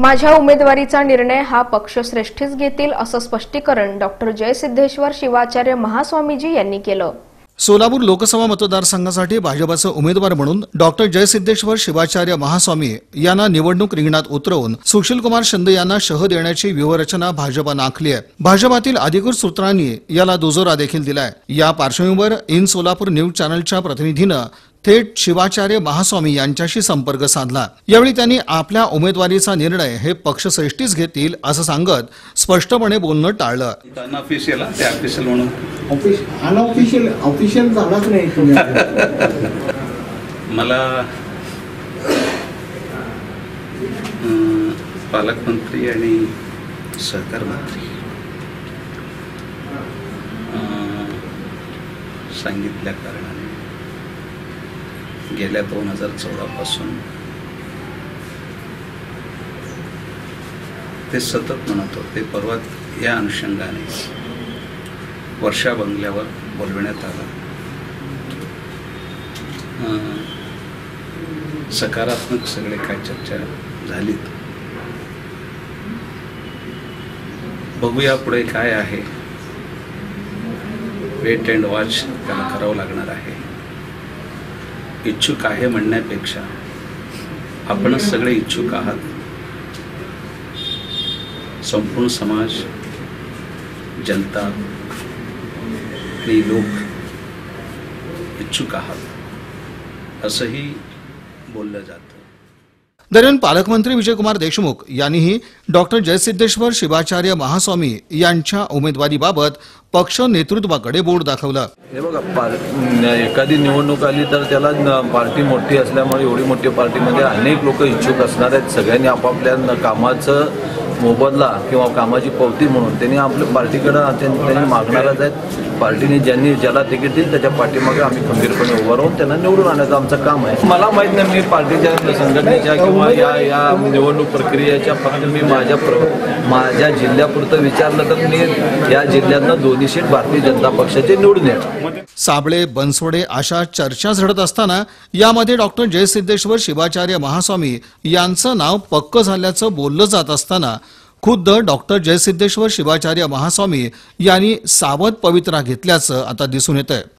माझ्या उमेदवारीचा निर्णय हा पक्षश्रेष्ठीच घेतील असं स्पष्टीकरण डॉक्टर जयसिद्धेश्वर शिवाचार्य महास्वामीजी यांनी केलं. सोलापूर लोकसभा मतदारसंघासाठी भाजपाचे उमेदवार म्हणून डॉक्टर जयसिद्धेश्वर शिवाचार्य महास्वामी यांना निवडणूक रिंगणात उतरवून सुशीलकुमार शिंदे यांना शह देण्याची व्यूहरचना भाजपानं आखली आहे. भाजपातील अधिकृत सूत्रांनी याला दुजोरा देखील दिलाय. या पार्श्वभूमीवर इन सोलापूर न्यूज चॅनलच्या प्रतिनिधीनं थेट शिवाचार्य महास्वामी यांच्याशी संपर्क साधला. यावेळी त्यांनी आपल्या उमेदवारीचा निर्णय हे पक्षश्रेष्ठीच घेतील असं सांगत स्पष्टपणे बोलणं टाळलं. अनऑफिशियल ऑफिशियल म्हणून. ऑफिश अनऑफिशियल ऑफिशियल झालाच नाही तुम्ही मला पालकमंत्री आणि सहकार मंत्री सांगितल्या कारणाने. गेल्या दोन हजार चौदापासून. ते सतत म्हणत होते परवा या अनुषंगाने वर्षा बंगल्यावर बोलविण्यात आला. सकारात्मक सगळे काय चर्चा झालीत? बघूया पुढे काय आहे. वेट अँड वॉच त्याला करावं लागणार आहे. इच्छुक आहे म्हणण्यापेक्षा आपणच सगळे इच्छुक आहात. संपूर्ण समाज जनता आणि लोक इच्छुक आहात. असंही बोललं जातं. दरम्यान पालकमंत्री विजयकुमार देशमुख यांनीही डॉक्टर जयसिद्धेश्वर शिवाचार्य महास्वामी यांच्या उमेदवारीबाबत पक्ष नेतृत्वाकडे बोट दाखवलं. हे बघा एखादी निवडणूक आली तर त्याला पार्टी मोठी असल्यामुळे एवढी मोठी पार्टीमध्ये अनेक लोक इच्छुक असणार आहेत. सगळ्यांनी आपापल्या कामाचं मोबदला किंवा कामाची पावती म्हणून त्यांनी आपल्या पार्टीकडं त्यां- त्यांनी मागणारच आहेत पार्टीने ज्यांनी ज्याला तिकीट दिली त्याच्या पाठीमागे आम्ही खंबीरपणे उभं राहून त्यांना निवडून आणण्याचं आमचं काम आहे. मला माहीत नाही मी पार्टीच्या संघटनेच्या किंवा या या निवडणूक प्रक्रियेच्या फक्त मी माझ्या प्र माझ्या जिल्ह्यापुरतं विचारलं तर मी या जिल्ह्यातनं दोन्ही सीट भारतीय जनता पक्षाचे निवडून येणार. साबळे बनसोडे अशा चर्चा झडत असताना यामध्ये डॉक्टर जयसिद्धेश्वर शिवाचार्य महास्वामी यांचं नाव पक्क झाल्याचं बोललं जात असताना खुद्द डॉक्टर जयसिद्धेश्वर शिवाचार्य महास्वामी यांनी सावध पवित्रा घेतल्याचं आता दिसून येत आहे